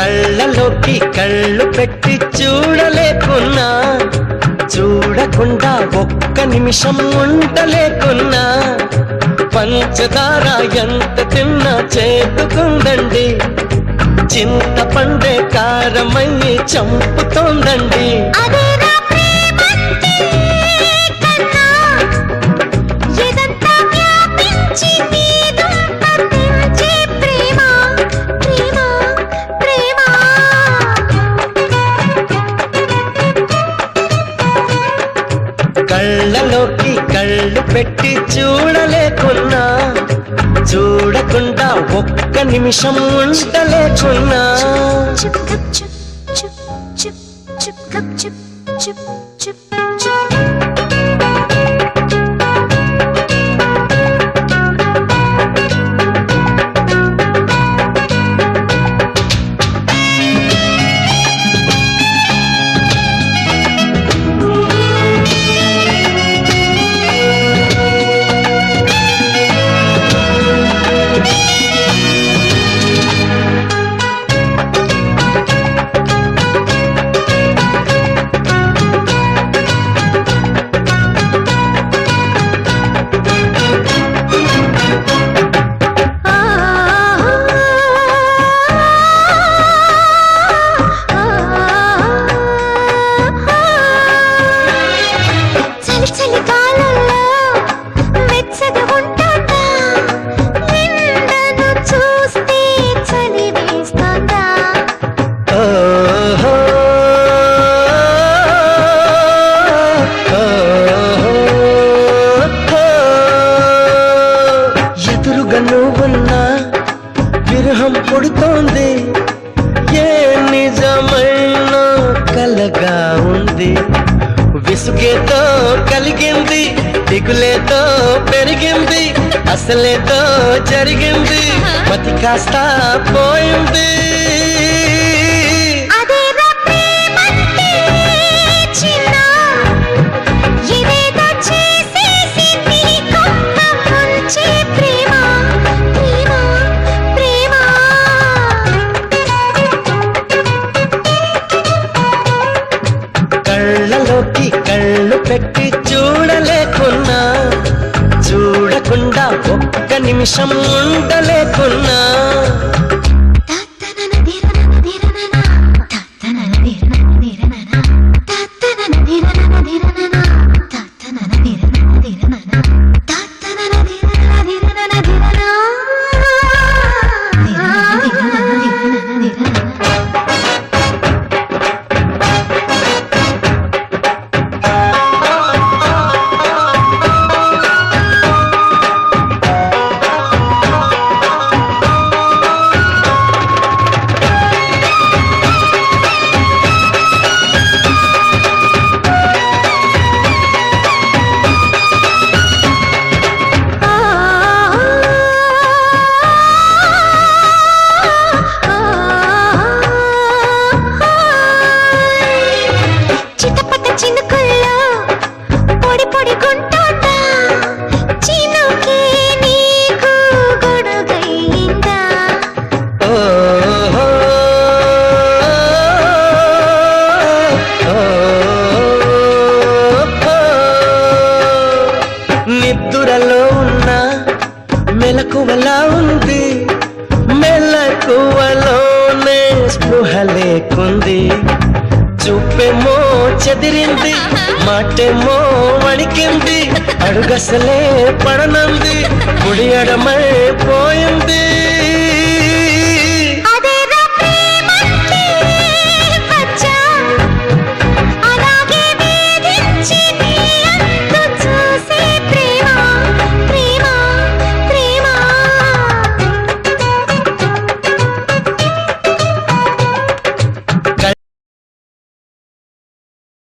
కళ్ళలోకి కళ్ళు పెట్టి చూడలేకున్నా చూడకుండా ఒక్క నిమిషం ఉండలేకున్నా. పంచదార ఎంత తిన్నా చేతుకుందండి చింతపండే కారమయ్యి చంపుతోందండి. అదే కళ్ళలోకి కళ్ళు పెట్టి చూడలేకున్నా చూడకుండా ఒక్క నిమిషం ఉండలేకున్నా chip chip chip chip chip chip chip chip ఉంది. ఏ నిజమైన కలగా ఉంది. విసుగేతో కలిగింది దిగులేతో పెరిగింది అసలేతో జరిగింది మతి కాస్త పోయింది. కళ్ళలోకి కళ్ళు పెట్టి చూడలేకున్నా చూడకుండా ఒక్క నిమిషం ఉండలేకున్నా. చిటపట చినుకుల్లో పొడి పొడి గుంటోట చినుకే నీకు గొడుగయ్యిందా? నిద్దురలో ఉన్న మెలకువలా ఉంది. మెలకువలోనే స్పృహ లేకుంది. చూపేమో చెదిరింది మాటేమో వణికింది అడుగసలే పడనంది కుడి ఎడమై పోయింది.